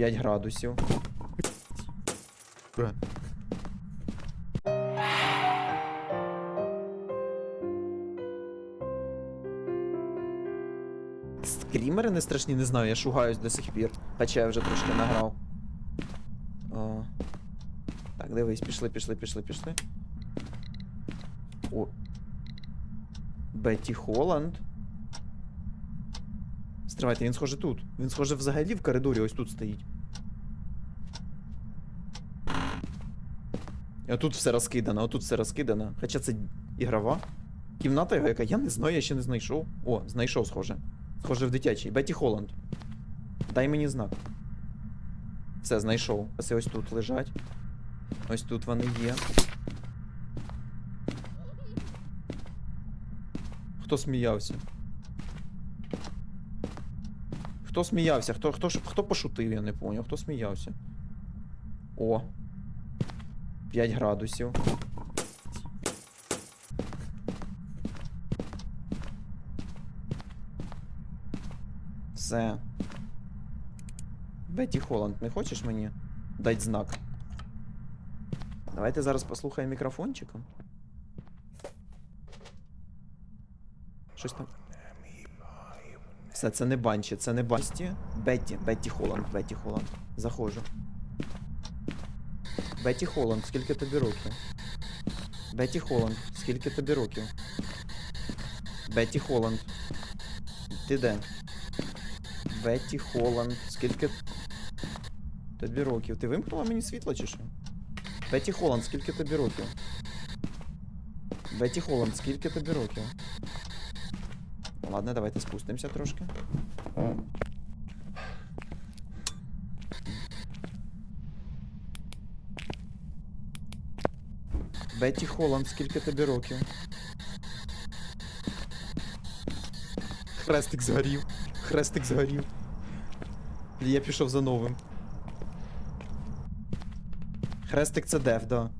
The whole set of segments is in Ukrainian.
5 градусів. Скрімери не страшні, не знаю, я шугаюсь до сих пір. Хоча я вже трошки награв. О. Так, дивись, пішли, пішли, пішли, пішли. О. Бетті Холланд. Стривайте, він схоже тут. Він схоже взагалі в коридорі ось тут стоїть. А тут все розкидано, а тут все розкидано. Хоча це ігрова. Кімната його яка, я не знаю, я ще не знайшов. О, знайшов, схоже. Схоже в дитячий. Бетті Холланд. Дай мені знак. Все, знайшов. Ось ось тут лежать. Ось тут вони є. Хто сміявся? Хто сміявся? Хто, хто, хто пошутив, я не поняв. Хто сміявся? О. 5 градусів. Все. Бетті Холланд, не хочеш мені дати знак? Давайте зараз послухаємо мікрофончиком. Щось там. Все, це не банчі, це не банчі. Бетті, Бетті Холланд, Бетті Холланд. Заходжу. Бетті Холланд, скільки тобі років? Бетті Холланд, скільки тобі років? Бетті Холланд. Ти де? Бетті Холланд, скільки тобі років? Ти вимкнула мені світло чи що? Бетті Холланд, скільки тобі років? Бетті Холланд, скільки тобі років? Ладно, давайте спустимося трошки. Бетті Холланд, скільки тобі років? Хрестик згорів. Хрестик згорів. Я пішов за новим. Хрестик це деф, да.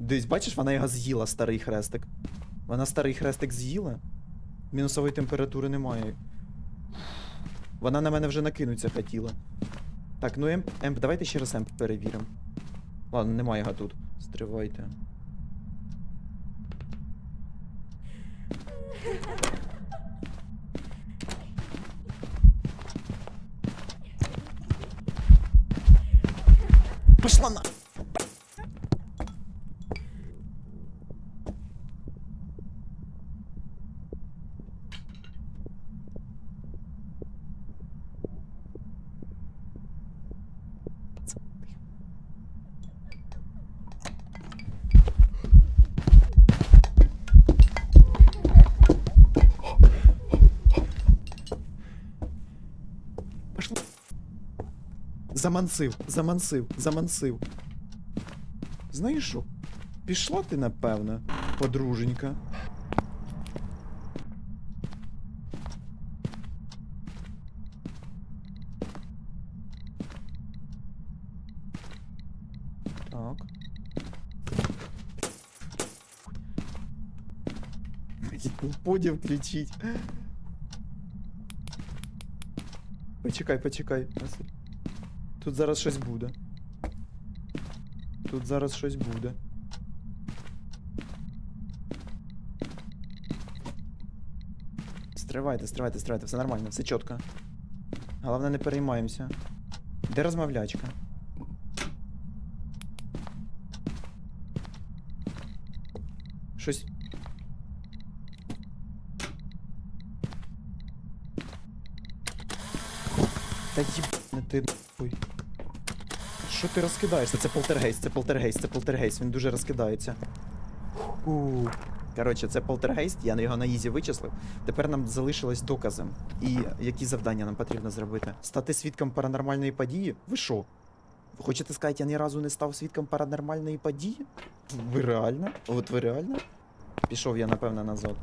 Дивись, бачиш, вона його з'їла, старий хрестик. Вона старий хрестик з'їла. Мінусової температури немає. Вона на мене вже накинуться хотіла. Так, ну емп, емп, давайте ще раз емп перевіримо. Ладно, немає його тут. Стривайте. Пошла на. Пошла. Замансив, замансив, замансив. Знаєш що? Пішла ти, напевно, подруженька. Так. Подів кричить. Почекай, почекай. Тут зараз щось буде. Тут зараз щось буде. Стривайте, стривайте, стривайте, все нормально, все чітко. Головне, не переймаємося. Де розмовлячка? Щось. Та їб ти нахуй. Що ти розкидаєшся? Це полтергейст, це полтергейст, це полтергейст, він дуже розкидається. У. Коротше, це полтергейст, я його на ізі вичислив. Тепер нам залишилось докази. І які завдання нам потрібно зробити? Стати свідком паранормальної події? Ви що? Хочете сказати, я ні разу не став свідком паранормальної події? Ви реально? От ви реально? Пішов я, напевно, назад.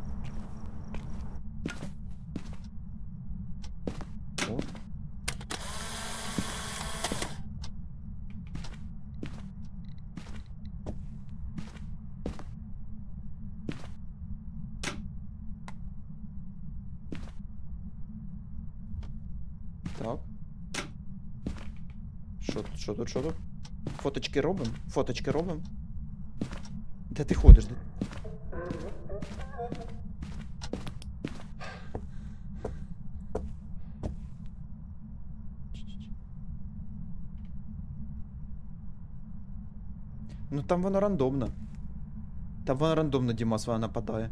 О. Так. Що тут, що тут, що тут? Фоточки робимо? Фоточки робимо? Де ти ходиш? Де... Ну там воно рандомно. Там воно рандомно Дімас вона нападає.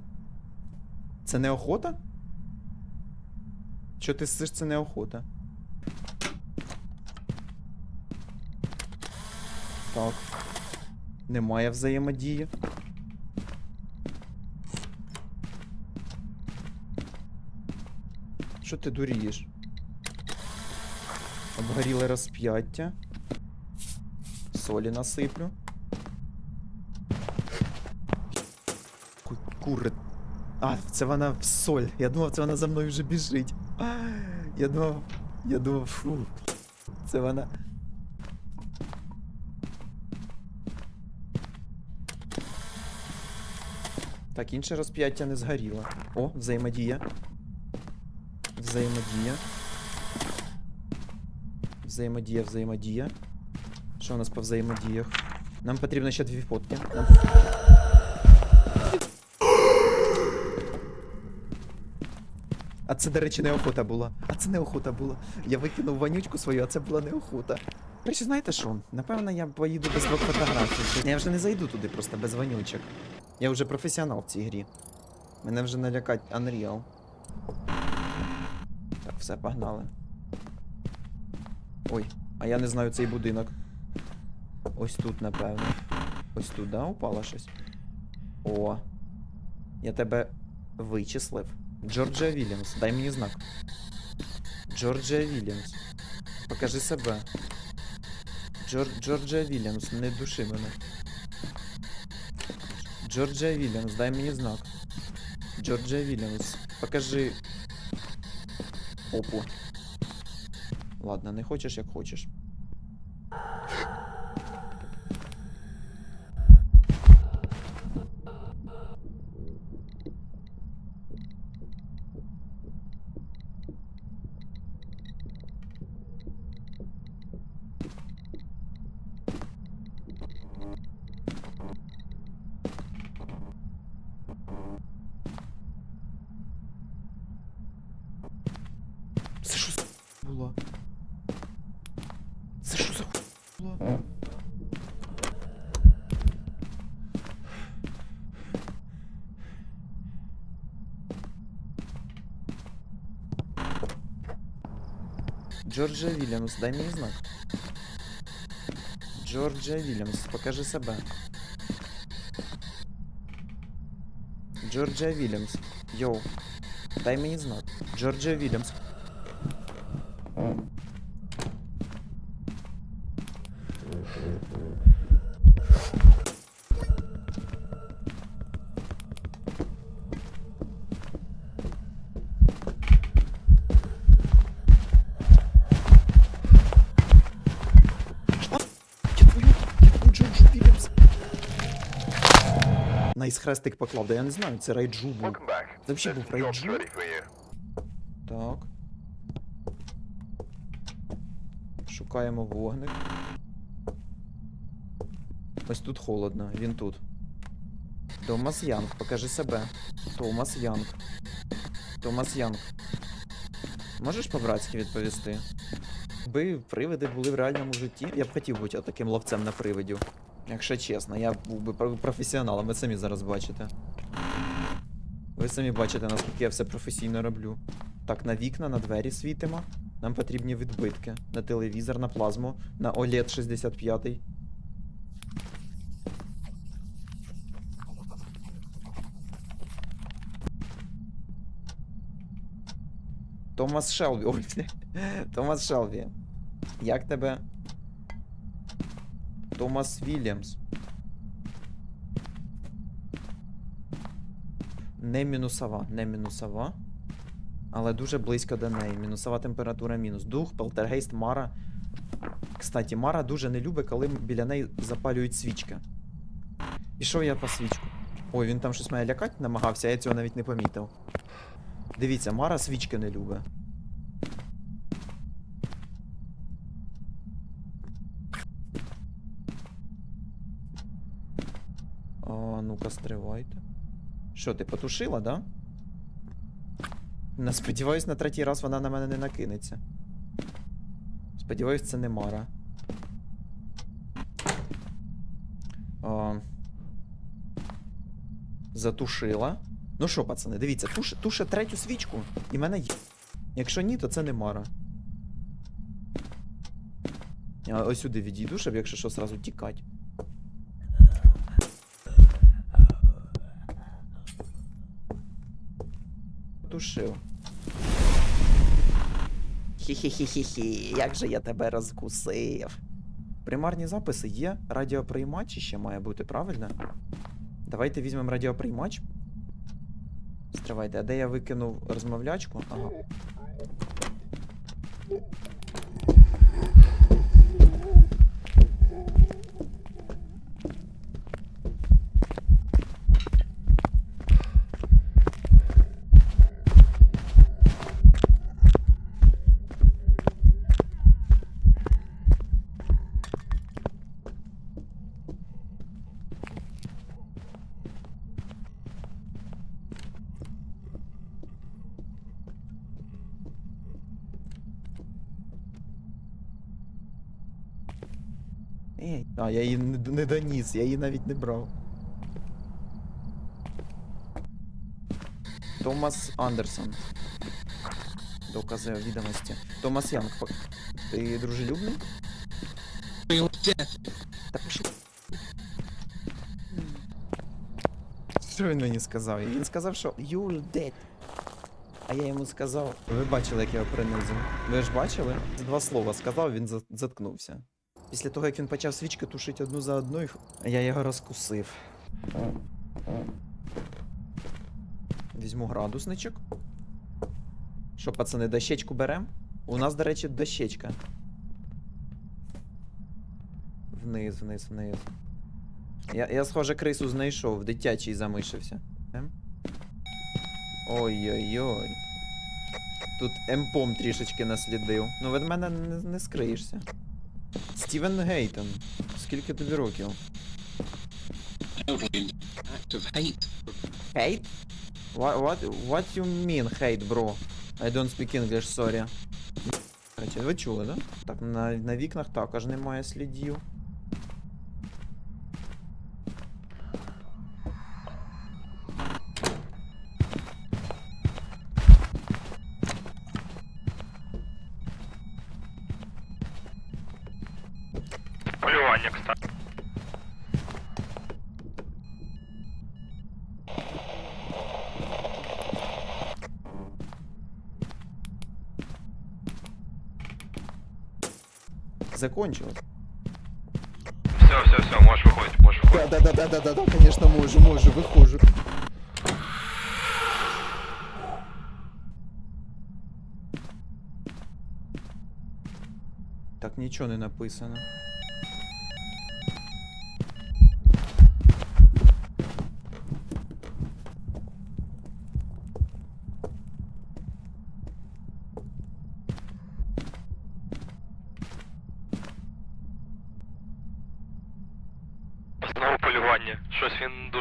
Це не охота? Що ти сиш, це не охота? Так. Немає взаємодії. Що ти дурієш? Обгоріле розп'яття. Солі насиплю. Ку- Кури. А, це вона в соль. Я думав, це вона за мною вже біжить. Я думав. Я думав, фу. Це вона. Так, інше розп'яття не згоріло. О, взаємодія. Взаємодія. Взаємодія, взаємодія. Що у нас по взаємодіях? Нам потрібно ще дві фотки. Нам... А це, до речі, не охота була. А це не охота була. Я викинув вонючку свою, а це була не охота. До речі, знаєте що? Напевно, я поїду без двох фотографій. Я вже не зайду туди просто без вонючок. Я вже професіонал в цій грі. Мене вже налякать Unreal. Так, все, погнали. Ой, а я не знаю цей будинок. Ось тут, напевно. Ось тут, да, упало щось? О. Я тебе вичислив. Джорджія Вільямс, дай мені знак. Джорджія Вільямс. Покажи себе. Джор... Джорджія Вільямс, не души мене. Джорджія Вільямс, дай мені знак. Джорджія Вільямс, покажи. Опу. Ладно, не хочеш, як хочеш. Це що за було? Це що за було? Джорджія Вільямс, дай мені знак. Джорджа Вільямс, покажи себе. Джорджа Вільямс. Йоу. Дай мені знак. Джорджа Вільямс. Хрестик поклав, да я не знаю, це райджу був. Це взагалі був райджу? Так. Шукаємо вогник. Ось тут холодно, він тут. Томас Янг, покажи себе. Томас Янг. Томас Янг. Можеш по-братськи відповісти? Якби привиди були в реальному житті, я б хотів бути таким ловцем на привидів. Якщо чесно, я був би професіоналом, ви самі зараз бачите. Ви самі бачите, наскільки я все професійно роблю. Так, на вікна, на двері світимо. Нам потрібні відбитки. На телевізор, на плазму, на OLED 65. Томас Шелбі. Ой. Томас Шелбі. Як тебе? Томас Вільямс. Не мінусова, не мінусова. Але дуже близько до неї. Мінусова температура мінус. Дух, полтергейст, Мара. Кстати, Мара дуже не любить, коли біля неї запалюють свічки. Пішов я по свічку. Ой, він там щось мене лякати намагався, я цього навіть не помітив. Дивіться, Мара свічки не любить. А, ну-ка, стривайте. Що, ти потушила, да? Не сподіваюсь, на третій раз вона на мене не накинеться. Сподіваюсь, це не Мара. А, затушила. Ну що, пацани, дивіться, туш, туше третю свічку, і мене є. Якщо ні, то це не Мара. Я ось сюди відійду, щоб якщо що, сразу тікати. Тушив. Хі-хі-хі-хі-хі, як же я тебе розкусив. Примарні записи є, радіоприймач ще має бути, правильно? Давайте візьмемо радіоприймач. Стривайте, а де я викинув розмовлячку? Ага. Ей. А, я її не, доніс, я її навіть не брав. Томас Андерсон. Докази відомості. Томас Янг, ти дружелюбний? Та пиши. Що він мені сказав? Він сказав, що you're dead. А я йому сказав. Ви бачили, як я його принизив. Ви ж бачили? Два слова сказав, він заткнувся. Після того, як він почав свічки тушити одну за одною, я його розкусив. Візьму градусничок. Що, пацани, дощечку берем? У нас, до речі, дощечка. Вниз, вниз, вниз. Я, я схоже, крису знайшов, дитячий замишився. Ем? Ой-ой-ой. Тут емпом трішечки наслідив. Ну від мене не, не скриєшся. Стівен Гейтон. Скільки тобі років? Act of hate. Hate? What, what, what you mean hate, bro? I don't speak English, sorry. Ви чули, да? Так, на, на вікнах також немає слідів. Полювання, кстати. Закончилось. Все, все, все, можешь выходить, можешь выходить. Да, да, да, да, да, да, конечно, можу, можу, виходжу. Так нічого не написано.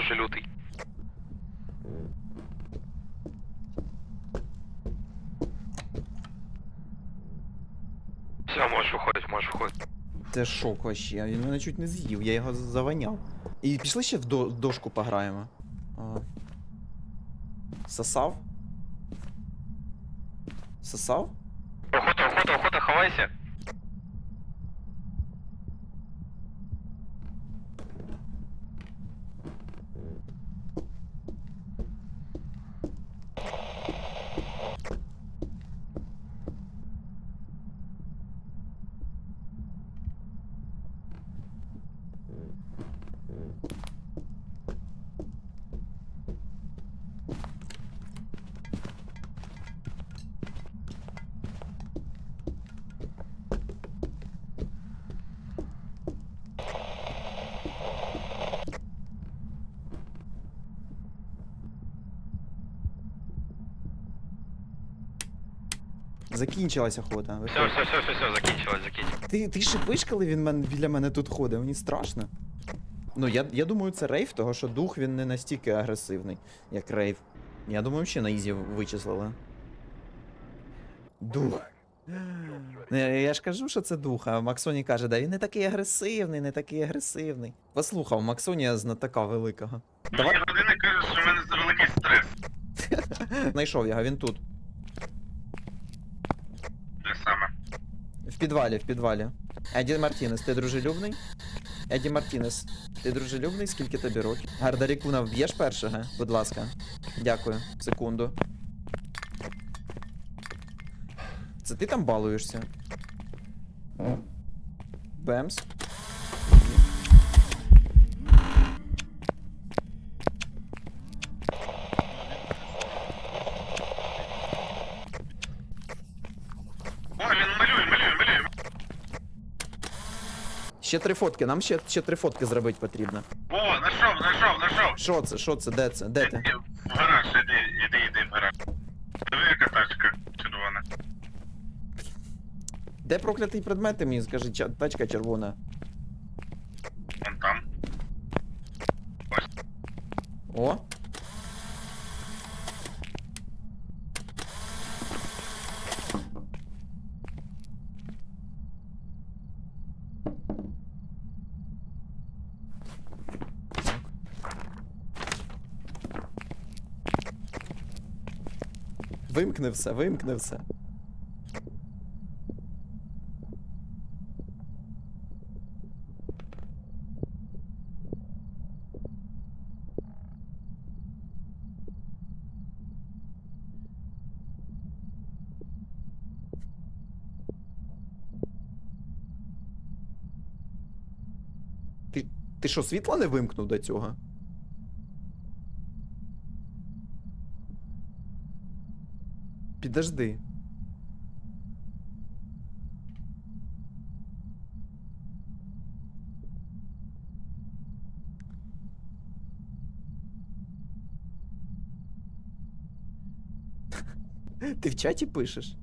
Дуже лютий. Все, можеш виходити, можеш виходити. Це шок вообще, він мене чуть не з'їв, я його заваняв. І пішли ще в до- дошку пограємо. А. Сосав? Сосав? Охота, охота, охота, ховайся. Закінчилась охота. Все, все, все, все, все, закінчилось, закінчилось. Ти, ти шипиш, коли він мен, біля мене тут ходить, мені страшно. Ну, я, я думаю, це рейв, того що дух він не настільки агресивний, як рейв. Я думаю, ще на ізі вичислили. Дух. Ну, Я, ж кажу, що це дух, а Максоні каже, да він не такий агресивний, не такий агресивний. Послухав Максонія знатока великого. Давай. Мені години кажуть, що в мене завеликий стрес. Знайшов його, він тут. Де саме? В підвалі, в підвалі. Еді Мартінес, ти дружелюбний? Еді Мартінес, ти дружелюбний? Скільки тобі років? Гардарікуна вб'єш першого? Будь ласка. Дякую. Секунду. Це ти там балуєшся? Бемс. О, він малює, малює, малює. Ще три фотки, нам ще, ще три фотки зробити потрібно. О, знайшов, знайшов, знайшов. Що це? Що це? Де це? Де ти? В гараж, іди, іди, іди в гараж. Диви, яка тачка червона. Де проклятий предмет, ти мені скажи, ча- тачка червона. Вон там. О. Вимкни все, вимкни все. Ти, що, світла не вимкнув до цього? Підожди. Ти в чаті пишеш?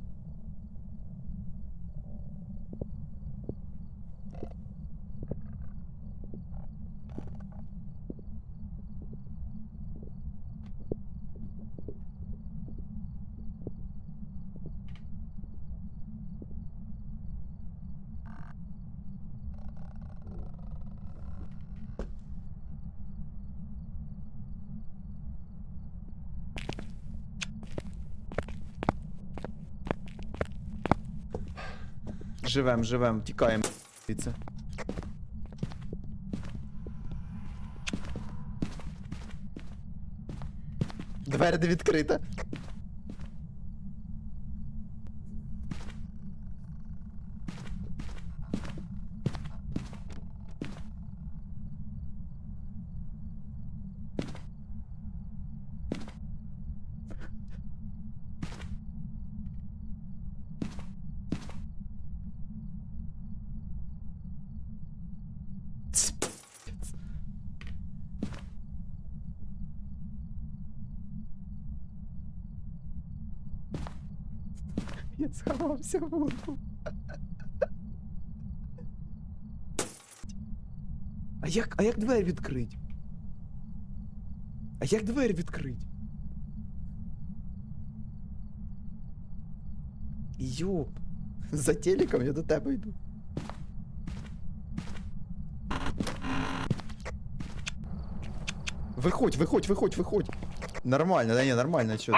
Живем, живем, тікаємо звідси. Не відкрита. Ц- Я сховався в урку. А як, а як двері відкрить? А як двері відкрить? Йоп. За телеком я до тебе йду. Виходь, виходь, виходь, виходь. Нормально, да не, нормально, что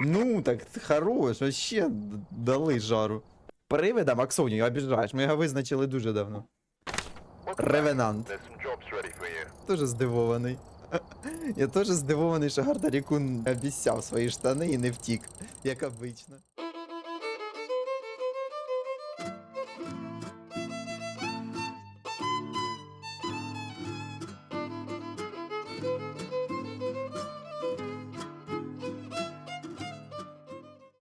Ну, так хорош, вообще дали жару. Привида Максоні, обіжаєш, ми його визначили дуже давно. Ревенант. Дуже здивований. Я теж здивований, що Гардарікун обіцяв свої штани і не втік, як обично.